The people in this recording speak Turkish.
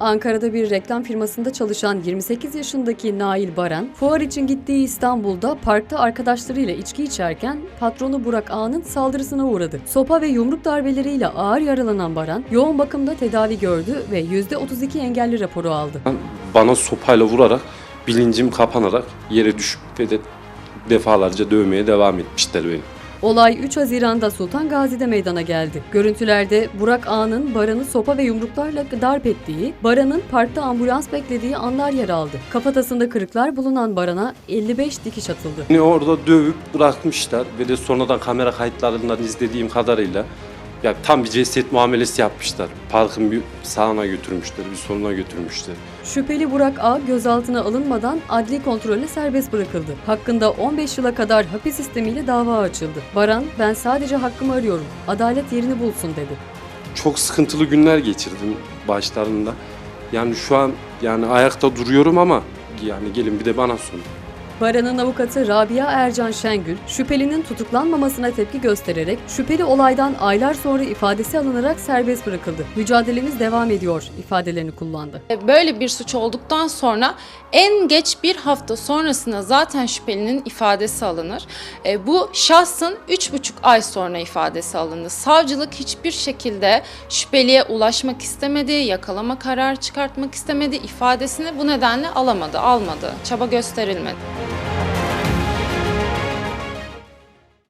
Ankara'da bir reklam firmasında çalışan 28 yaşındaki Nail Baran, fuar için gittiği İstanbul'da parkta arkadaşlarıyla içki içerken patronu Burak Ağa'nın saldırısına uğradı. Sopa ve yumruk darbeleriyle ağır yaralanan Baran, yoğun bakımda tedavi gördü ve %32 engelli raporu aldı. Bana sopayla vurarak bilincim kapanarak yere düşüp ve de defalarca dövmeye devam etmişler beni. Olay 3 Haziran'da Sultan Gazi'de meydana geldi. Görüntülerde Burak Ağa'nın Baran'ı sopa ve yumruklarla darp ettiği, Baran'ın parkta ambulans beklediği anlar yer aldı. Kafatasında kırıklar bulunan Baran'a 55 dikiş atıldı. Beni orada dövüp bırakmışlar ve de sonradan kamera kayıtlarından izlediğim kadarıyla ya tam bir ceset muamelesi yapmışlar. Parkın bir sağına götürmüşler, bir soluna götürmüşler. Şüpheli Burak A gözaltına alınmadan adli kontrolle serbest bırakıldı. Hakkında 15 yıla kadar hapis sistemiyle dava açıldı. Baran, ben sadece hakkımı arıyorum, adalet yerini bulsun dedi. Çok sıkıntılı günler geçirdim başlarında. Yani şu an yani ayakta duruyorum ama yani gelin bir de bana sorun. Baran'ın avukatı Rabia Ercan Şengül, şüphelinin tutuklanmamasına tepki göstererek şüpheli olaydan aylar sonra ifadesi alınarak serbest bırakıldı. Mücadelemiz devam ediyor ifadelerini kullandı. Böyle bir suç olduktan sonra en geç bir hafta sonrasında zaten şüphelinin ifadesi alınır. E, Bu şahsın 3,5 ay sonra ifadesi alındı. Savcılık hiçbir şekilde şüpheliye ulaşmak istemedi, yakalama kararı çıkartmak istemedi, ifadesini bu nedenle alamadı, almadı, çaba gösterilmedi.